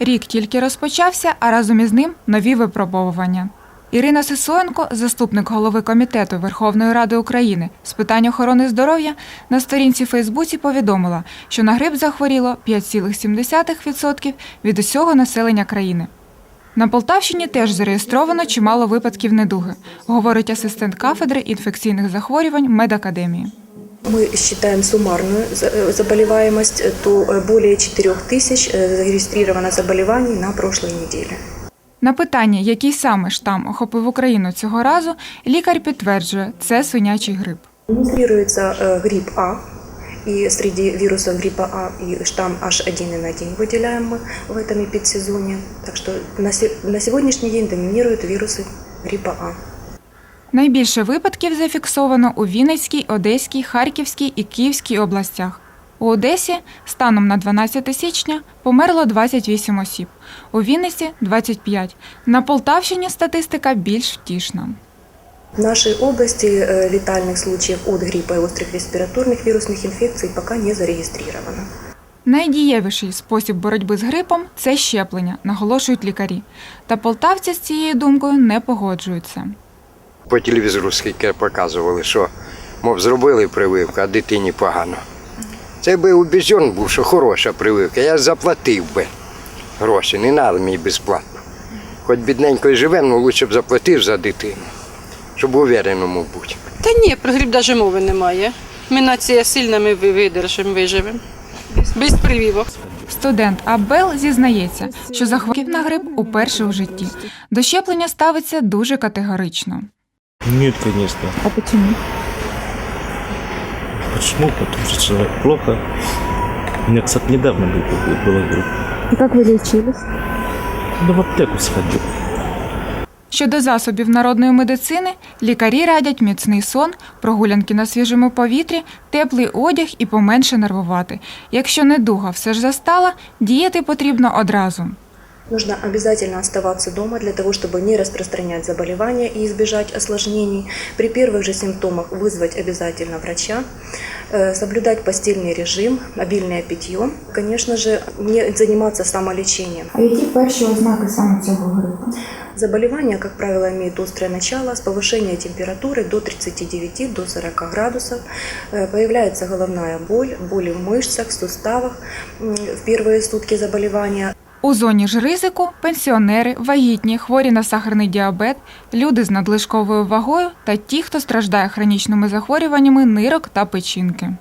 Рік тільки розпочався, а разом із ним нові випробовування. Ірина Сисоєнко, заступник голови комітету Верховної Ради України з питань охорони здоров'я, на сторінці Фейсбуці повідомила, що на грип захворіло 5,7% від усього населення країни. На Полтавщині теж зареєстровано чимало випадків недуги, говорить асистент кафедри інфекційних захворювань медакадемії. Мы считаем суммарную за- э, заболеваемость, э, то э, более 4 тысяч э, зарегистрировано заболеваний на прошлой неделе. На питання, який саме штам охопив Україну цього разу, лікар підтверджує, це свинячий грип. Регистрируется э, грипп А, и среди вирусов гриппа А и штамм H1N1 выделяем мы в этом эпидсезоне. Так что на, се- на сегодняшний день доминируют вирусы гриппа А. Найбільше випадків зафіксовано у Вінницькій, Одеській, Харківській і Київській областях. У Одесі станом на 12 січня померло 28 осіб, у Вінниці – 25. На Полтавщині статистика більш втішна. В нашей области э, летальных случаев от гриппа и острых респираторных вирусных инфекций пока не зарегистрировано. Найдієвіший спосіб боротьби з грипом – це щеплення, наголошують лікарі. Та полтавці з цією думкою не погоджуються. По телевізору скільки показували, що мов зробили прививку, а дитині погано. Це би убіжден був, що хороша прививка. Я заплатив би гроші, не треба мені безплатно. Хоч бідненько і живемо, але лучше б заплатив за дитину, щоб увереному бути. Та ні, про гриб навіть мови немає. Ми нація сильна, ми видержимо, виживемо. Без прививок. Студент Абел зізнається, що захворів на грип уперше у житті. До щеплення ставиться дуже категорично. Нет, конечно. А почему? Почему? Потому что человек плохо. У меня, кстати, недавно был, был, была группа. І як ви лічились? Да в аптеку сходил. Щодо засобів народної медицини, лікарі радять міцний сон, прогулянки на свіжому повітрі, теплий одяг і поменше нервувати. Якщо недуга все ж застала, діяти потрібно одразу. Нужно обязательно оставаться дома для того, чтобы не распространять заболевания и избежать осложнений. При первых же симптомах вызвать обязательно врача, э, соблюдать постельный режим, обильное питье. Конечно же, не заниматься самолечением. А які перші ознаки саме цього грипу? Заболевание, как правило, имеет острое начало с повышением температуры до 39 до 40 градусов. Э, Появляется головная боль, боли в мышцах, суставах м, в первые сутки заболевания. У зоні ж ризику пенсіонери, вагітні, хворі на сахарний діабет, люди з надлишковою вагою та ті, хто страждає хронічними захворюваннями нирок та печінки.